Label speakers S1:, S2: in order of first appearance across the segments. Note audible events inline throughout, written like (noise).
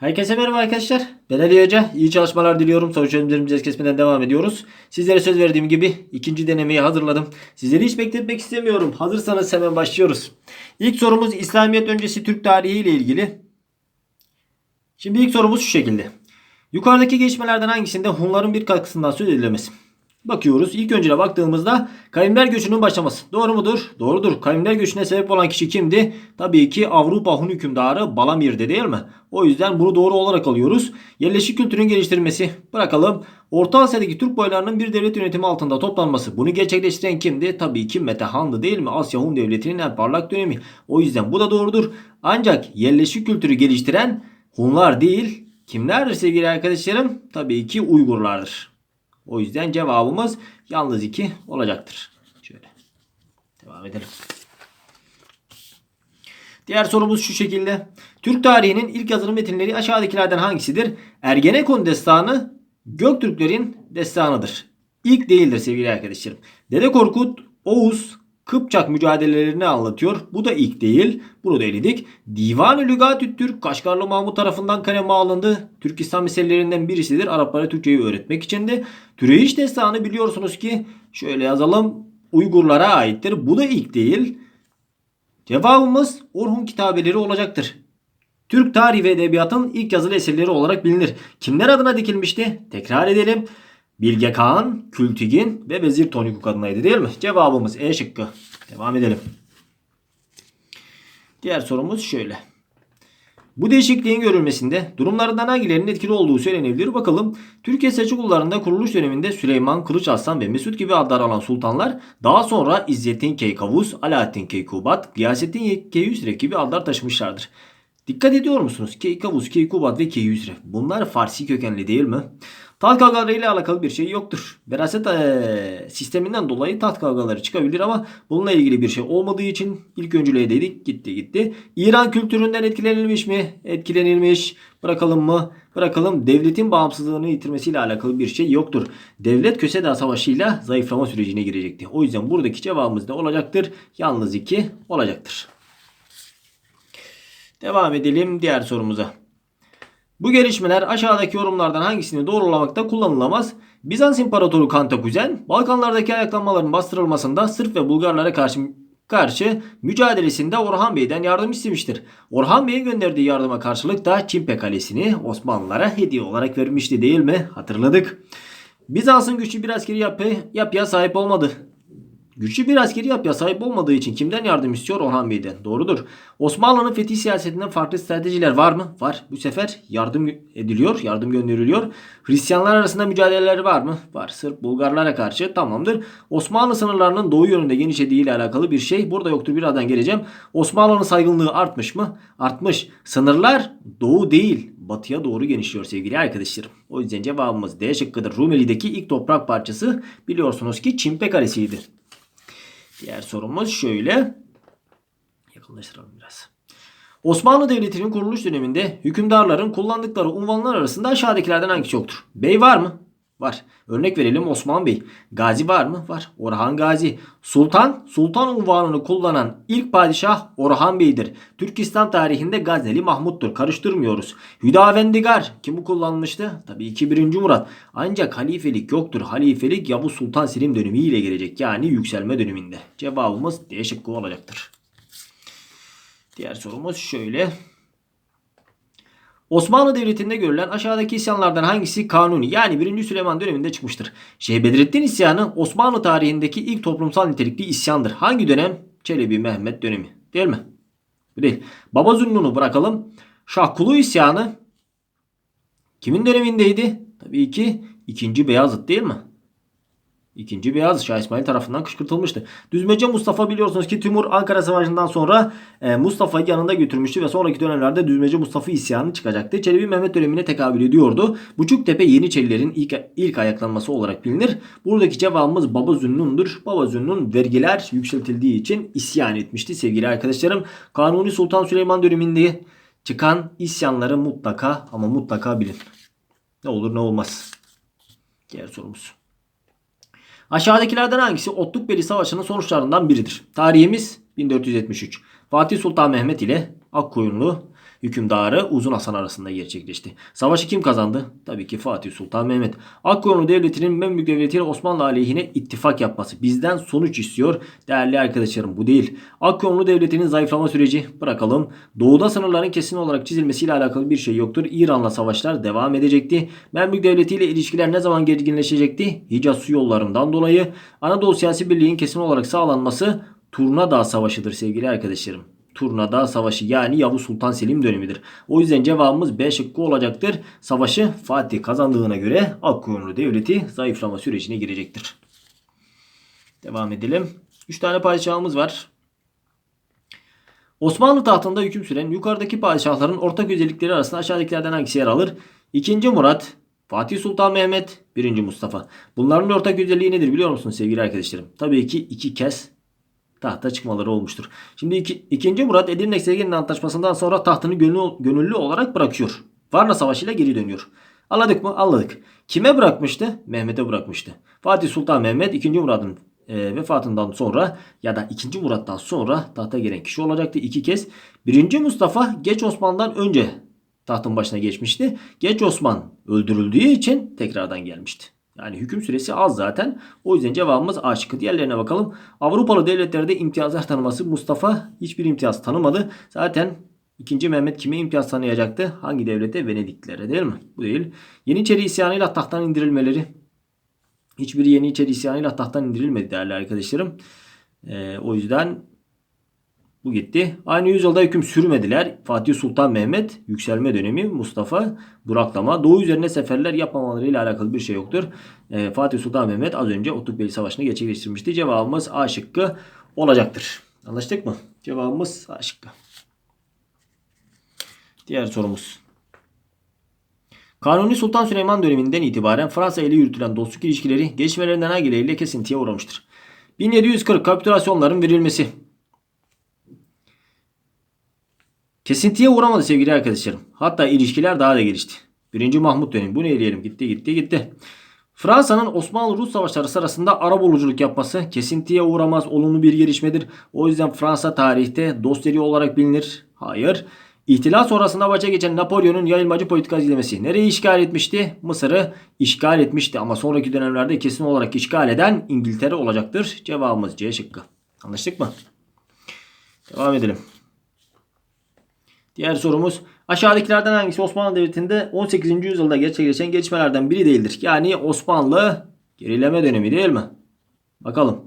S1: Herkese merhaba arkadaşlar. Ben Ali Hoca. İyi çalışmalar diliyorum. Soru çözümlerimizi kesmeden devam ediyoruz. Sizlere söz verdiğim gibi ikinci denemeyi hazırladım. Sizleri hiç bekletmek istemiyorum. Hazırsanız hemen başlıyoruz. İlk sorumuz İslamiyet öncesi Türk tarihi ile ilgili. Şimdi ilk sorumuz şu şekilde. Yukarıdaki geçmelerden hangisinde Hunların bir katkısından söz edilemez? Bakıyoruz. İlk öncüne baktığımızda kavimler göçünün başlaması. Doğru mudur? Doğrudur. Kavimler göçüne sebep olan kişi kimdi? Tabii ki Avrupa Hun hükümdarı Balamir'di değil mi? O yüzden bunu doğru olarak alıyoruz. Yerleşik kültürün geliştirilmesi. Bırakalım. Orta Asya'daki Türk boylarının bir devlet yönetimi altında toplanması. Bunu gerçekleştiren kimdi? Tabii ki Metehan'dı değil mi? Asya Hun devletinin en parlak dönemi. O yüzden bu da doğrudur. Ancak yerleşik kültürü geliştiren Hunlar değil. Kimlerdir sevgili arkadaşlarım? Tabii ki Uygurlardır. O yüzden cevabımız yalnız 2 olacaktır. Şöyle. Devam edelim. Diğer sorumuz şu şekilde. Türk tarihinin ilk yazılı metinleri aşağıdakilerden hangisidir? Ergenekon destanı Göktürklerin destanıdır. İlk değildir sevgili arkadaşlarım. Dede Korkut, Oğuz, Kıpçak mücadelelerini anlatıyor. Bu da ilk değil. Bunu da eledik. Divan-ı Lügatü Türk Kaşgarlı Mahmut tarafından kaleme alındı. Türk İslam meselelerinden birisidir. Araplara Türkçeyi öğretmek için de. Türeyiş destanı biliyorsunuz ki şöyle yazalım. Uygurlara aittir. Bu da ilk değil. Cevabımız Orhun kitabeleri olacaktır. Türk tarihi ve edebiyatın ilk yazılı eserleri olarak bilinir. Kimler adına dikilmişti? Tekrar edelim. Bilge Kağan, Kültigin ve Vezir Tonikuk adınaydı değil mi? Cevabımız E şıkkı. Devam edelim. Diğer sorumuz şöyle. Bu değişikliğin görülmesinde durumlarından hangilerinin etkili olduğu söylenebilir. Bakalım Türkiye Selçuklularında kuruluş döneminde Süleyman, Kılıç Arslan ve Mesut gibi adlar alan sultanlar daha sonra İzzettin Keykavus, Alaaddin Keykubat, Gıyasettin Keyhüsrev gibi adlar taşımışlardır. Dikkat ediyor musunuz? Keykavus, Keykubat ve Keyhüsrev. Bunlar Farsi kökenli değil mi? Taht kavgaları ile alakalı bir şey yoktur. Veraset ee, sisteminden dolayı taht kavgaları çıkabilir ama bununla ilgili bir şey olmadığı için ilk öncülüğe dedik gitti gitti. İran kültüründen etkilenilmiş mi? Etkilenilmiş. Bırakalım mı? Bırakalım. Devletin bağımsızlığını yitirmesiyle alakalı bir şey yoktur. Devlet Köseda Savaşı'yla zayıflama sürecine girecekti. O yüzden buradaki cevabımız ne olacaktır? Yalnız 2 olacaktır. Devam edelim diğer sorumuza. Bu gelişmeler aşağıdaki yorumlardan hangisini doğrulamakta kullanılamaz? Bizans İmparatoru Kantakuzen, Balkanlardaki ayaklanmaların bastırılmasında Sırp ve Bulgarlara karşı karşı mücadelesinde Orhan Bey'den yardım istemiştir. Orhan Bey'in gönderdiği yardıma karşılık da Çimpe Kalesi'ni Osmanlılara hediye olarak vermişti değil mi? Hatırladık. Bizans'ın güçlü bir askeri yapı, yapıya sahip olmadı. Güçlü bir askeri yapıya sahip olmadığı için kimden yardım istiyor? Orhan Bey'den. Doğrudur. Osmanlı'nın fetih siyasetinden farklı stratejiler var mı? Var. Bu sefer yardım ediliyor, yardım gönderiliyor. Hristiyanlar arasında mücadeleler var mı? Var. Sırp Bulgarlara karşı tamamdır. Osmanlı sınırlarının doğu yönünde genişlediği ile alakalı bir şey. Burada yoktur birazdan geleceğim. Osmanlı'nın saygınlığı artmış mı? Artmış. Sınırlar doğu değil batıya doğru genişliyor sevgili arkadaşlarım. O yüzden cevabımız D şıkkıdır. Rumeli'deki ilk toprak parçası biliyorsunuz ki Çimpe Kalesi'ydi. Diğer sorumuz şöyle. Yakınlaştıralım biraz. Osmanlı Devleti'nin kuruluş döneminde hükümdarların kullandıkları unvanlar arasında aşağıdakilerden hangisi yoktur? Bey var mı? Var. Örnek verelim Osman Bey. Gazi var mı? Var. Orhan Gazi. Sultan, sultan unvanını kullanan ilk padişah Orhan Bey'dir. Türkistan tarihinde Gazneli Mahmut'tur. Karıştırmıyoruz. Hüdavendigar kim bu kullanmıştı? Tabii ki 1. Murat. Ancak halifelik yoktur. Halifelik Yavuz Sultan Selim dönemiyle gelecek. Yani yükselme döneminde. Cevabımız D şıkkı olacaktır. Diğer sorumuz şöyle. Osmanlı Devleti'nde görülen aşağıdaki isyanlardan hangisi kanuni yani 1. Süleyman döneminde çıkmıştır? Şeyh Bedrettin isyanı Osmanlı tarihindeki ilk toplumsal nitelikli isyandır. Hangi dönem? Çelebi Mehmet dönemi. Değil mi? Bu değil. Baba Zünnun'u bırakalım. Şahkulu isyanı kimin dönemindeydi? Tabii ki 2. Beyazıt değil mi? İkinci Beyazıt Şah İsmail tarafından kışkırtılmıştı. Düzmece Mustafa biliyorsunuz ki Timur Ankara Savaşı'ndan sonra e, Mustafa'yı yanında götürmüştü ve sonraki dönemlerde Düzmece Mustafa isyanı çıkacaktı. Çelebi Mehmet dönemine tekabül ediyordu. Buçuktepe Yeniçerilerin ilk, ilk ayaklanması olarak bilinir. Buradaki cevabımız Baba Zünnun'dur. Baba Zünnun vergiler yükseltildiği için isyan etmişti sevgili arkadaşlarım. Kanuni Sultan Süleyman döneminde çıkan isyanları mutlaka ama mutlaka bilin. Ne olur ne olmaz. Diğer sorumuz. Aşağıdakilerden hangisi Otlukbeli Savaşı'nın sonuçlarından biridir? Tarihimiz 1473. Fatih Sultan Mehmet ile Akkoyunlu hükümdarı Uzun Hasan arasında gerçekleşti. Savaşı kim kazandı? Tabii ki Fatih Sultan Mehmet. Akkoyunlu Devleti'nin Memlük Devleti'yle Osmanlı aleyhine ittifak yapması. Bizden sonuç istiyor. Değerli arkadaşlarım bu değil. Akkoyunlu Devleti'nin zayıflama süreci bırakalım. Doğuda sınırların kesin olarak çizilmesiyle alakalı bir şey yoktur. İran'la savaşlar devam edecekti. Memlük Devleti ile ilişkiler ne zaman gerginleşecekti? Hicaz su yollarından dolayı. Anadolu siyasi birliğin kesin olarak sağlanması Turnadağ Savaşı'dır sevgili arkadaşlarım. Turnadağ Savaşı yani Yavuz Sultan Selim dönemidir. O yüzden cevabımız B şıkkı olacaktır. Savaşı Fatih kazandığına göre Akkoyunlu Devleti zayıflama sürecine girecektir. Devam edelim. 3 tane padişahımız var. Osmanlı tahtında hüküm süren yukarıdaki padişahların ortak özellikleri arasında aşağıdakilerden hangisi yer alır? 2. Murat, Fatih Sultan Mehmet, 1. Mustafa. Bunların ortak özelliği nedir biliyor musunuz sevgili arkadaşlarım? Tabii ki iki kez tahta çıkmaları olmuştur. Şimdi iki, 2. Murat Edirne Sevginin Antlaşması'ndan sonra tahtını gönüllü, olarak bırakıyor. Varna Savaşı ile geri dönüyor. Anladık mı? Anladık. Kime bırakmıştı? Mehmet'e bırakmıştı. Fatih Sultan Mehmet 2. Murat'ın e, vefatından sonra ya da 2. Murat'tan sonra tahta gelen kişi olacaktı iki kez. 1. Mustafa geç Osman'dan önce tahtın başına geçmişti. Geç Osman öldürüldüğü için tekrardan gelmişti. Yani hüküm süresi az zaten. O yüzden cevabımız A şıkkı. Diğerlerine bakalım. Avrupalı devletlerde imtiyazlar tanıması Mustafa hiçbir imtiyaz tanımadı. Zaten 2. Mehmet kime imtiyaz tanıyacaktı? Hangi devlete? Venediklilere değil mi? Bu değil. Yeniçeri isyanıyla tahttan indirilmeleri. Hiçbir Yeniçeri isyanıyla tahttan indirilmedi değerli arkadaşlarım. Ee, o yüzden bu gitti. Aynı yüzyılda hüküm sürmediler. Fatih Sultan Mehmet yükselme dönemi, Mustafa duraklama. Doğu üzerine seferler yapmamalarıyla alakalı bir şey yoktur. Ee, Fatih Sultan Mehmet az önce Otukbeyli Savaşı'nı gerçekleştirmişti. Cevabımız A şıkkı olacaktır. Anlaştık mı? Cevabımız A şıkkı. Diğer sorumuz. Kanuni Sultan Süleyman döneminden itibaren Fransa ile yürütülen dostluk ilişkileri gelişmelerinden hangileriyle kesintiye uğramıştır? 1740 kapitülasyonların verilmesi. Kesintiye uğramadı sevgili arkadaşlarım. Hatta ilişkiler daha da gelişti. 1. Mahmut dönemi. Bu ne diyelim? Gitti gitti gitti. Fransa'nın Osmanlı-Rus savaşları sırasında arabuluculuk yapması kesintiye uğramaz olumlu bir gelişmedir. O yüzden Fransa tarihte dosteri olarak bilinir. Hayır. İhtilal sonrasında başa geçen Napolyon'un yayılmacı politika izlemesi nereyi işgal etmişti? Mısır'ı işgal etmişti ama sonraki dönemlerde kesin olarak işgal eden İngiltere olacaktır. Cevabımız C şıkkı. Anlaştık mı? Devam edelim. Diğer sorumuz aşağıdakilerden hangisi Osmanlı Devleti'nde 18. yüzyılda gerçekleşen gelişmelerden biri değildir? Yani Osmanlı gerileme dönemi değil mi? Bakalım.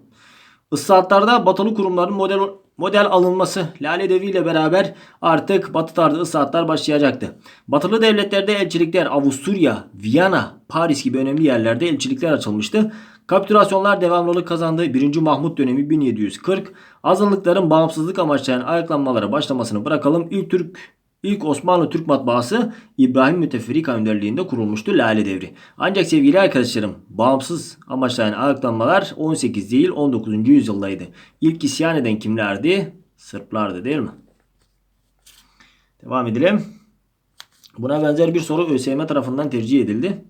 S1: Islahatlarda batılı kurumların model model alınması Lale Devri ile beraber artık batı tarzı ıslahatlar başlayacaktı. Batılı devletlerde elçilikler Avusturya, Viyana, Paris gibi önemli yerlerde elçilikler açılmıştı. Kapitülasyonlar devamlılık kazandı. 1. Mahmut dönemi 1740. Azınlıkların bağımsızlık amaçlayan ayaklanmalara başlamasını bırakalım. İlk Türk İlk Osmanlı Türk matbaası İbrahim Müteferrika önderliğinde kurulmuştu Lale Devri. Ancak sevgili arkadaşlarım bağımsız amaçlayan ayaklanmalar 18 değil 19. yüzyıldaydı. İlk isyan eden kimlerdi? Sırplardı değil mi? Devam edelim. Buna benzer bir soru ÖSYM tarafından tercih edildi.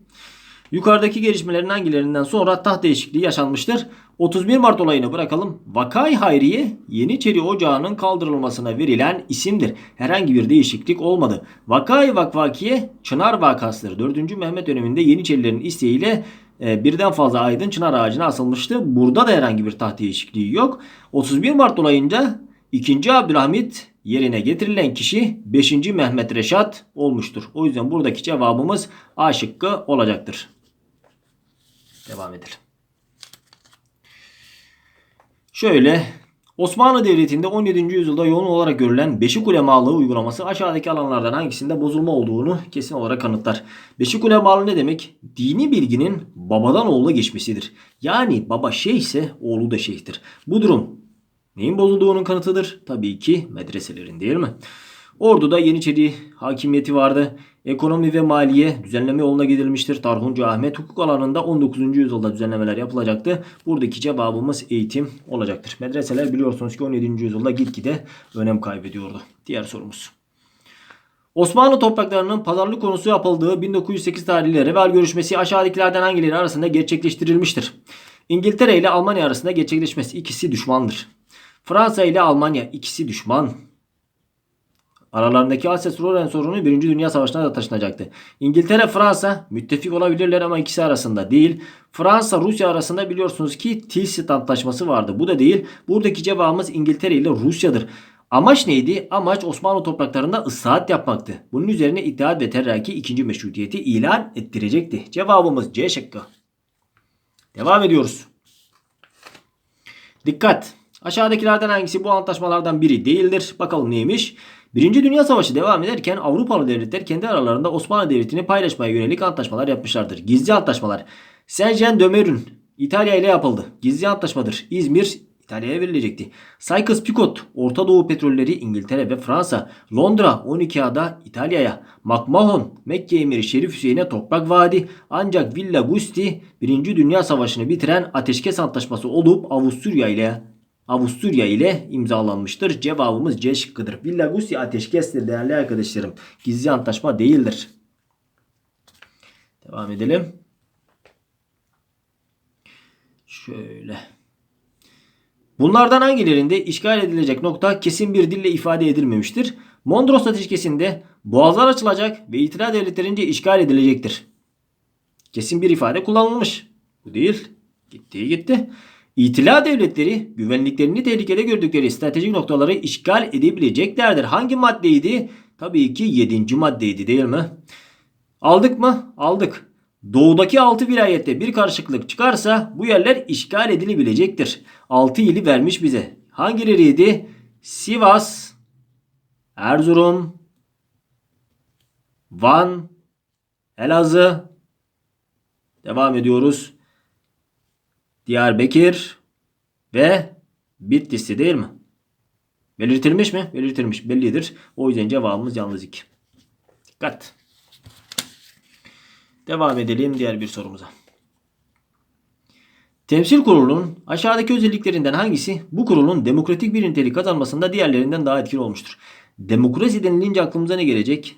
S1: Yukarıdaki gelişmelerin hangilerinden sonra taht değişikliği yaşanmıştır? 31 Mart olayını bırakalım. Vakay Hayriye Yeniçeri Ocağı'nın kaldırılmasına verilen isimdir. Herhangi bir değişiklik olmadı. Vakay Vakvakiye Çınar vakasıdır. 4. Mehmet döneminde Yeniçerilerin isteğiyle e, birden fazla aydın çınar ağacına asılmıştı. Burada da herhangi bir taht değişikliği yok. 31 Mart olayınca 2. Abdülhamit yerine getirilen kişi 5. Mehmet Reşat olmuştur. O yüzden buradaki cevabımız A şıkkı olacaktır. Devam edelim. Şöyle Osmanlı Devleti'nde 17. yüzyılda yoğun olarak görülen Beşik ulemalığı uygulaması aşağıdaki alanlardan hangisinde bozulma olduğunu kesin olarak kanıtlar. Beşik ulemalığı ne demek? Dini bilginin babadan oğula geçmesidir. Yani baba şeyse oğlu da şeyhtir. Bu durum neyin bozulduğunun kanıtıdır? Tabii ki medreselerin değil mi? Ordu'da Yeniçeri hakimiyeti vardı. Ekonomi ve maliye düzenleme yoluna gidilmiştir. Tarhuncu Ahmet hukuk alanında 19. yüzyılda düzenlemeler yapılacaktı. Buradaki cevabımız eğitim olacaktır. Medreseler biliyorsunuz ki 17. yüzyılda gitgide önem kaybediyordu. Diğer sorumuz. Osmanlı topraklarının pazarlık konusu yapıldığı 1908 tarihli Reval görüşmesi aşağıdakilerden hangileri arasında gerçekleştirilmiştir? İngiltere ile Almanya arasında gerçekleşmesi ikisi düşmandır. Fransa ile Almanya ikisi düşman. Aralarındaki Alsace-Lorraine sorunu 1. Dünya Savaşı'na da taşınacaktı. İngiltere, Fransa müttefik olabilirler ama ikisi arasında değil. Fransa, Rusya arasında biliyorsunuz ki Tilsit Antlaşması vardı. Bu da değil. Buradaki cevabımız İngiltere ile Rusya'dır. Amaç neydi? Amaç Osmanlı topraklarında ıslahat yapmaktı. Bunun üzerine İttihat ve Terakki ikinci meşrutiyeti ilan ettirecekti. Cevabımız C şıkkı. Devam ediyoruz. Dikkat! Aşağıdakilerden hangisi bu antlaşmalardan biri değildir? Bakalım neymiş? Birinci Dünya Savaşı devam ederken Avrupalı devletler kendi aralarında Osmanlı Devleti'ni paylaşmaya yönelik antlaşmalar yapmışlardır. Gizli antlaşmalar. Saint-Jean İtalya ile yapıldı. Gizli antlaşmadır. İzmir İtalya'ya verilecekti. Sykes-Picot Orta Doğu petrolleri İngiltere ve Fransa. Londra 12 ada İtalya'ya. McMahon Mekke Emiri Şerif Hüseyin'e toprak vaadi. Ancak Villa Gusti 1. Dünya Savaşı'nı bitiren ateşkes antlaşması olup Avusturya ile Avusturya ile imzalanmıştır. Cevabımız C şıkkıdır. Villa Gusti ateşkestir değerli arkadaşlarım. Gizli antlaşma değildir. Devam edelim. Şöyle. Bunlardan hangilerinde işgal edilecek nokta kesin bir dille ifade edilmemiştir? Mondros ateşkesinde boğazlar açılacak ve itiraz devletlerince işgal edilecektir. Kesin bir ifade kullanılmış. Bu değil. Gitti gitti. İtila devletleri güvenliklerini tehlikede gördükleri stratejik noktaları işgal edebileceklerdir. Hangi maddeydi? Tabii ki 7. maddeydi değil mi? Aldık mı? Aldık. Doğudaki 6 vilayette bir karışıklık çıkarsa bu yerler işgal edilebilecektir. 6 ili vermiş bize. Hangileriydi? Sivas, Erzurum, Van, Elazığ. Devam ediyoruz. Diyarbakır ve Bitlis'ti değil mi? Belirtilmiş mi? Belirtilmiş. Bellidir. O yüzden cevabımız yalnız 2. Dikkat. Devam edelim diğer bir sorumuza. Temsil kurulunun aşağıdaki özelliklerinden hangisi bu kurulun demokratik bir nitelik kazanmasında diğerlerinden daha etkili olmuştur? Demokrasi denilince aklımıza ne gelecek?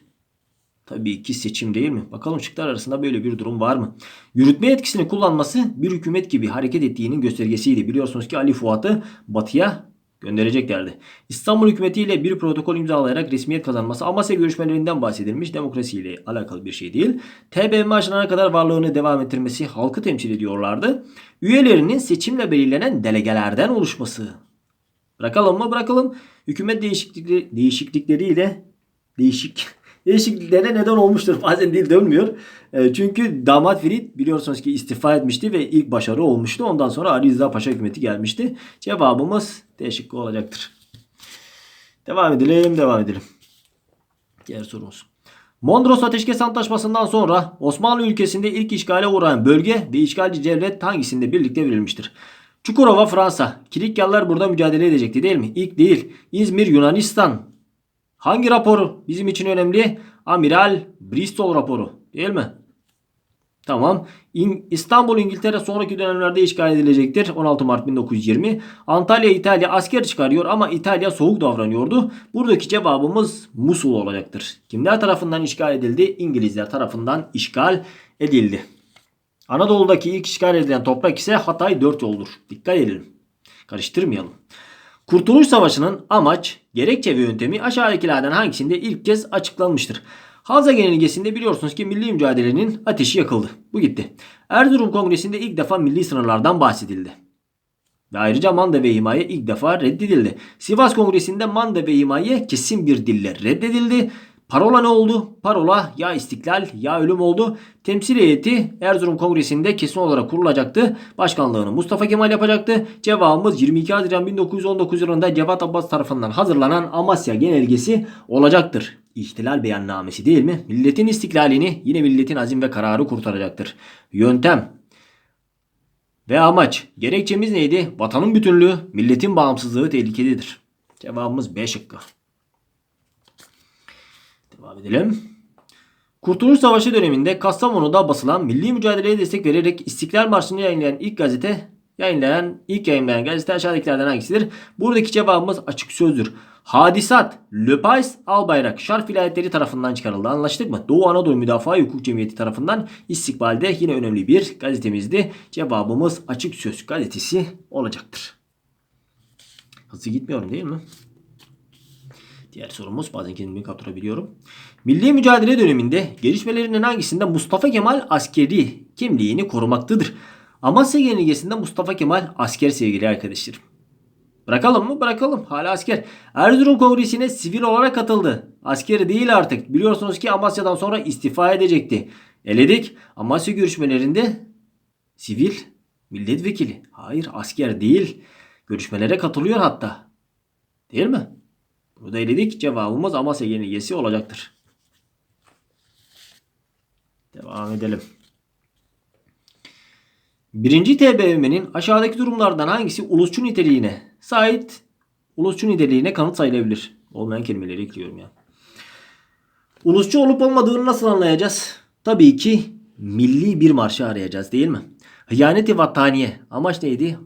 S1: Tabii ki seçim değil mi? Bakalım şıklar arasında böyle bir durum var mı? Yürütme etkisini kullanması bir hükümet gibi hareket ettiğinin göstergesiydi. Biliyorsunuz ki Ali Fuat'ı batıya göndereceklerdi. İstanbul hükümetiyle bir protokol imzalayarak resmiyet kazanması Amasya görüşmelerinden bahsedilmiş demokrasiyle alakalı bir şey değil. TBMM aşılana kadar varlığını devam ettirmesi halkı temsil ediyorlardı. Üyelerinin seçimle belirlenen delegelerden oluşması. Bırakalım mı? Bırakalım. Hükümet değişiklikleri, değişiklikleriyle değişik değişikliklere neden olmuştur. (laughs) Bazen dil dönmüyor. E, çünkü damat Ferit biliyorsunuz ki istifa etmişti ve ilk başarı olmuştu. Ondan sonra Ali Rıza Paşa hükümeti gelmişti. Cevabımız değişik olacaktır. Devam edelim, devam edelim. Diğer sorumuz. Mondros Ateşkes Antlaşması'ndan sonra Osmanlı ülkesinde ilk işgale uğrayan bölge ve işgalci devlet hangisinde birlikte verilmiştir? Çukurova Fransa. Kilikyalılar burada mücadele edecekti değil mi? İlk değil. İzmir Yunanistan. Hangi raporu bizim için önemli? Amiral Bristol raporu değil mi? Tamam. İstanbul İngiltere sonraki dönemlerde işgal edilecektir. 16 Mart 1920. Antalya İtalya asker çıkarıyor ama İtalya soğuk davranıyordu. Buradaki cevabımız Musul olacaktır. Kimler tarafından işgal edildi? İngilizler tarafından işgal edildi. Anadolu'daki ilk işgal edilen toprak ise Hatay 4 yoldur. Dikkat edelim. Karıştırmayalım. Kurtuluş Savaşı'nın amaç, gerekçe ve yöntemi aşağıdakilerden hangisinde ilk kez açıklanmıştır? Havza Genelgesi'nde biliyorsunuz ki milli mücadelenin ateşi yakıldı. Bu gitti. Erzurum Kongresi'nde ilk defa milli sınırlardan bahsedildi. Ve ayrıca manda ve himaye ilk defa reddedildi. Sivas Kongresi'nde manda ve himaye kesin bir dille reddedildi. Parola ne oldu? Parola ya istiklal ya ölüm oldu. Temsil heyeti Erzurum Kongresi'nde kesin olarak kurulacaktı. Başkanlığını Mustafa Kemal yapacaktı. Cevabımız 22 Haziran 1919 yılında Cevat Abbas tarafından hazırlanan Amasya Genelgesi olacaktır. İhtilal beyannamesi değil mi? Milletin istiklalini yine milletin azim ve kararı kurtaracaktır. Yöntem ve amaç. Gerekçemiz neydi? Vatanın bütünlüğü, milletin bağımsızlığı tehlikededir. Cevabımız B şıkkı. Devam edelim. Kurtuluş Savaşı döneminde Kastamonu'da basılan milli mücadeleye destek vererek İstiklal Marşı'nı yayınlayan ilk gazete yayınlayan ilk yayınlayan gazete aşağıdakilerden hangisidir? Buradaki cevabımız açık sözdür. Hadisat, Le Pais, Albayrak, Şarf vilayetleri tarafından çıkarıldı. Anlaştık mı? Doğu Anadolu Müdafaa Hukuk Cemiyeti tarafından istikbalde yine önemli bir gazetemizdi. Cevabımız Açık Söz gazetesi olacaktır. Hızlı gitmiyorum değil mi? Diğer sorumuz bazen kendimi kaptırabiliyorum. Milli mücadele döneminde gelişmelerinin hangisinde Mustafa Kemal askeri kimliğini korumaktadır? Amasya Yenilgesi'nde Mustafa Kemal asker sevgili arkadaşlarım. Bırakalım mı? Bırakalım. Hala asker. Erzurum Kongresi'ne sivil olarak katıldı. Askeri değil artık. Biliyorsunuz ki Amasya'dan sonra istifa edecekti. Eledik. Amasya görüşmelerinde sivil milletvekili. Hayır asker değil. Görüşmelere katılıyor hatta. Değil mi? Burada. Cevabımız Amasya yenilgesi olacaktır. Devam edelim. Birinci TBMM'nin aşağıdaki durumlardan hangisi ulusçu niteliğine sahip ulusçu niteliğine kanıt sayılabilir? Olmayan kelimeleri ekliyorum ya. Ulusçu olup olmadığını nasıl anlayacağız? Tabii ki milli bir marşı arayacağız değil mi? Hıyaneti vataniye. Amaç neydi?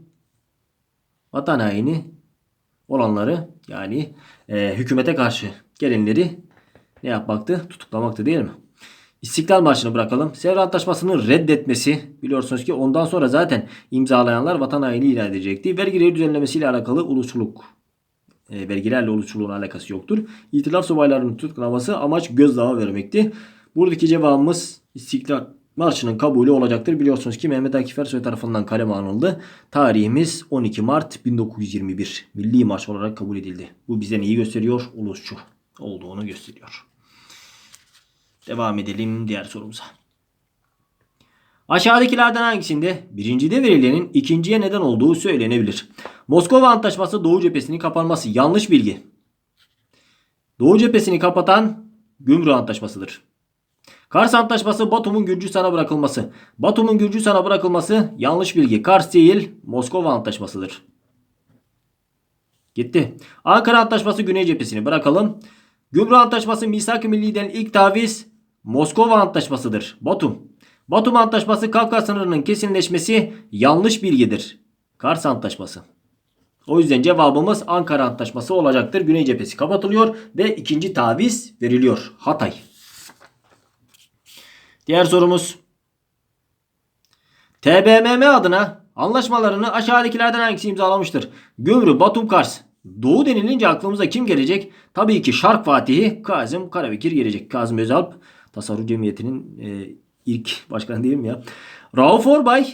S1: Vatan haini olanları yani e, hükümete karşı gelenleri ne yapmaktı? Tutuklamaktı değil mi? İstiklal Marşı'nı bırakalım. Sevr Antlaşması'nın reddetmesi biliyorsunuz ki ondan sonra zaten imzalayanlar vatan haini ilan edecekti. Vergileri düzenlemesiyle alakalı ulusçuluk e, vergilerle ulusçuluğun alakası yoktur. İtilaf subaylarının tutuklaması amaç gözdağı vermekti. Buradaki cevabımız İstiklal Marşı'nın kabulü olacaktır. Biliyorsunuz ki Mehmet Akif Ersoy tarafından kaleme alındı. Tarihimiz 12 Mart 1921. Milli Marş olarak kabul edildi. Bu bize neyi gösteriyor? Ulusçu olduğunu gösteriyor. Devam edelim diğer sorumuza. Aşağıdakilerden hangisinde birincide verilenin ikinciye neden olduğu söylenebilir? Moskova Antlaşması Doğu cephesinin kapanması yanlış bilgi. Doğu cephesini kapatan Gümrük Antlaşması'dır. Kars Antlaşması Batum'un Gürcistan'a bırakılması. Batum'un Gürcistan'a bırakılması yanlış bilgi. Kars değil Moskova Antlaşması'dır. Gitti. Ankara Antlaşması Güney cephesini bırakalım. Gümrük Antlaşması Misak-ı Milli'den ilk taviz Moskova Antlaşması'dır. Batum. Batum Antlaşması Kafkas sınırının kesinleşmesi yanlış bilgidir. Kars Antlaşması. O yüzden cevabımız Ankara Antlaşması olacaktır. Güney cephesi kapatılıyor ve ikinci taviz veriliyor. Hatay. Diğer sorumuz. TBMM adına anlaşmalarını aşağıdakilerden hangisi imzalamıştır? Gümrü, Batum, Kars. Doğu denilince aklımıza kim gelecek? Tabii ki Şark Fatihi Kazım Karabekir gelecek. Kazım Özalp Tasarruf Cemiyeti'nin e, ilk başkanı değil mi ya? Rauf Orbay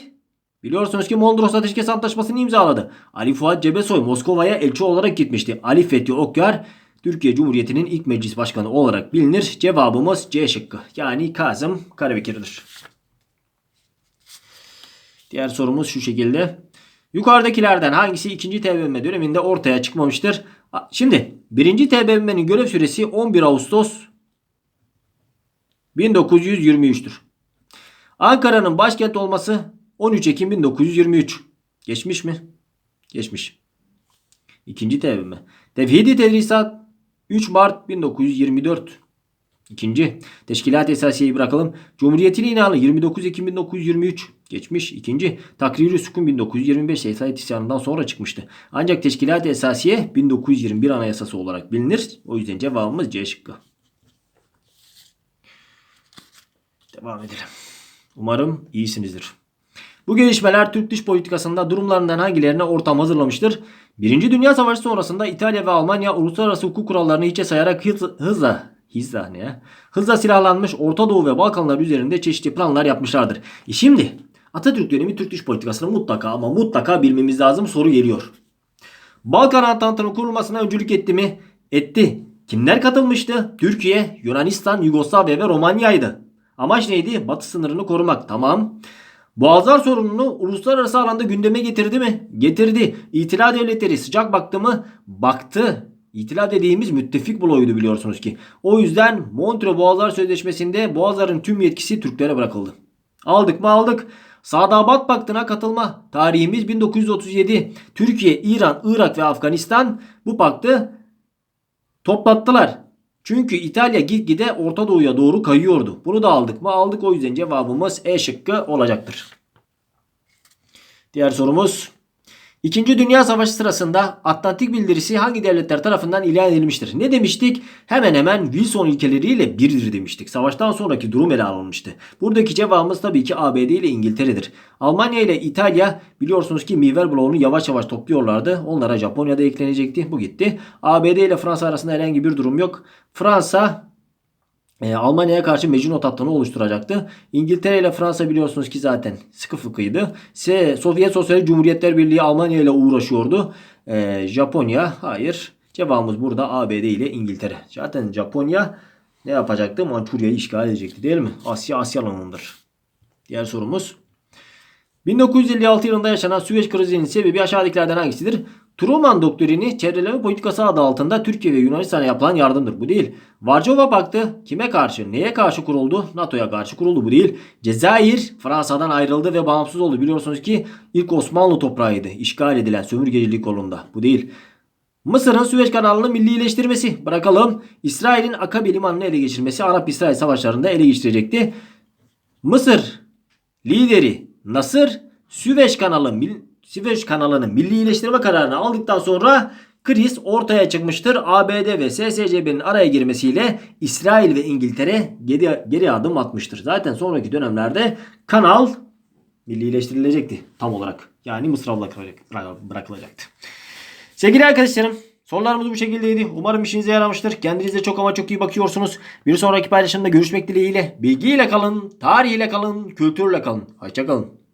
S1: biliyorsunuz ki Mondros Ateşkes Antlaşması'nı imzaladı. Ali Fuat Cebesoy Moskova'ya elçi olarak gitmişti. Ali Fethi Okyar Türkiye Cumhuriyeti'nin ilk meclis başkanı olarak bilinir. Cevabımız C şıkkı. Yani Kazım Karabekir'dir. Diğer sorumuz şu şekilde. Yukarıdakilerden hangisi 2. TBMM döneminde ortaya çıkmamıştır? Şimdi 1. TBMM'nin görev süresi 11 Ağustos 1923'tür. Ankara'nın başkent olması 13 Ekim 1923. Geçmiş mi? Geçmiş. İkinci TBMM. Tevhidi tedrisat 3 Mart 1924. İkinci. Teşkilat esasiyeyi bırakalım. Cumhuriyetin ilanı 29 Ekim 1923. Geçmiş. İkinci. Takrir-i Sükun 1925 Esayet isyanından sonra çıkmıştı. Ancak Teşkilat Esasiye 1921 Anayasası olarak bilinir. O yüzden cevabımız C şıkkı. Devam edelim. Umarım iyisinizdir. Bu gelişmeler Türk dış politikasında durumlarından hangilerine ortam hazırlamıştır? Birinci Dünya Savaşı sonrasında İtalya ve Almanya uluslararası hukuk kurallarını hiçe sayarak hız, hızla hızla ne ya? Hızla silahlanmış Orta Doğu ve Balkanlar üzerinde çeşitli planlar yapmışlardır. E şimdi Atatürk dönemi Türk dış politikasını mutlaka ama mutlaka bilmemiz lazım soru geliyor. Balkan Antantı'nın kurulmasına öncülük etti mi? Etti. Kimler katılmıştı? Türkiye, Yunanistan, Yugoslavya ve Romanya'ydı. Amaç neydi? Batı sınırını korumak. Tamam. Boğazlar sorununu uluslararası alanda gündeme getirdi mi? Getirdi. İtila devletleri sıcak baktı mı? Baktı. İtila dediğimiz müttefik bloğuydu biliyorsunuz ki. O yüzden Montreux Boğazlar Sözleşmesi'nde Boğazların tüm yetkisi Türklere bırakıldı. Aldık mı aldık. Sadabat Paktı'na katılma. Tarihimiz 1937. Türkiye, İran, Irak ve Afganistan bu paktı toplattılar. Çünkü İtalya gitgide Orta Doğu'ya doğru kayıyordu. Bunu da aldık mı? Aldık. O yüzden cevabımız E şıkkı olacaktır. Diğer sorumuz. İkinci Dünya Savaşı sırasında Atlantik bildirisi hangi devletler tarafından ilan edilmiştir? Ne demiştik? Hemen hemen Wilson ilkeleriyle birdir demiştik. Savaştan sonraki durum ele alınmıştı. Buradaki cevabımız tabii ki ABD ile İngiltere'dir. Almanya ile İtalya biliyorsunuz ki Miver bloğunu yavaş yavaş topluyorlardı. Onlara Japonya'da eklenecekti. Bu gitti. ABD ile Fransa arasında herhangi bir durum yok. Fransa e, Almanya'ya karşı Mecnun hattını oluşturacaktı. İngiltere ile Fransa biliyorsunuz ki zaten sıkı fıkıydı. Se, Sovyet Sosyalist Cumhuriyetler Birliği Almanya ile uğraşıyordu. E, Japonya hayır. Cevabımız burada ABD ile İngiltere. Zaten Japonya ne yapacaktı? Mançurya'yı işgal edecekti değil mi? Asya Asya. Diğer sorumuz. 1956 yılında yaşanan Süveyş krizinin sebebi aşağıdakilerden hangisidir? Truman doktrini çevreleme politikası adı altında Türkiye ve Yunanistan'a yapılan yardımdır. Bu değil. Varşova Paktı kime karşı, neye karşı kuruldu? NATO'ya karşı kuruldu. Bu değil. Cezayir Fransa'dan ayrıldı ve bağımsız oldu. Biliyorsunuz ki ilk Osmanlı toprağıydı. İşgal edilen sömürgecilik yolunda. Bu değil. Mısır'ın Süveyş kanalını millileştirmesi. Bırakalım. İsrail'in Akabe limanını ele geçirmesi Arap-İsrail savaşlarında ele geçirecekti. Mısır lideri Nasır Süveyş kanalı Süveyş kanalının millileştirme kararını aldıktan sonra kriz ortaya çıkmıştır. ABD ve SSCB'nin araya girmesiyle İsrail ve İngiltere geri, geri adım atmıştır. Zaten sonraki dönemlerde kanal millileştirilecekti tam olarak. Yani Mısır'a bırakılacak- bırakılacaktı. Sevgili arkadaşlarım sorularımız bu şekildeydi. Umarım işinize yaramıştır. Kendinize çok ama çok iyi bakıyorsunuz. Bir sonraki paylaşımda görüşmek dileğiyle. Bilgiyle kalın, tarihiyle kalın, kültürle kalın. Hoşçakalın.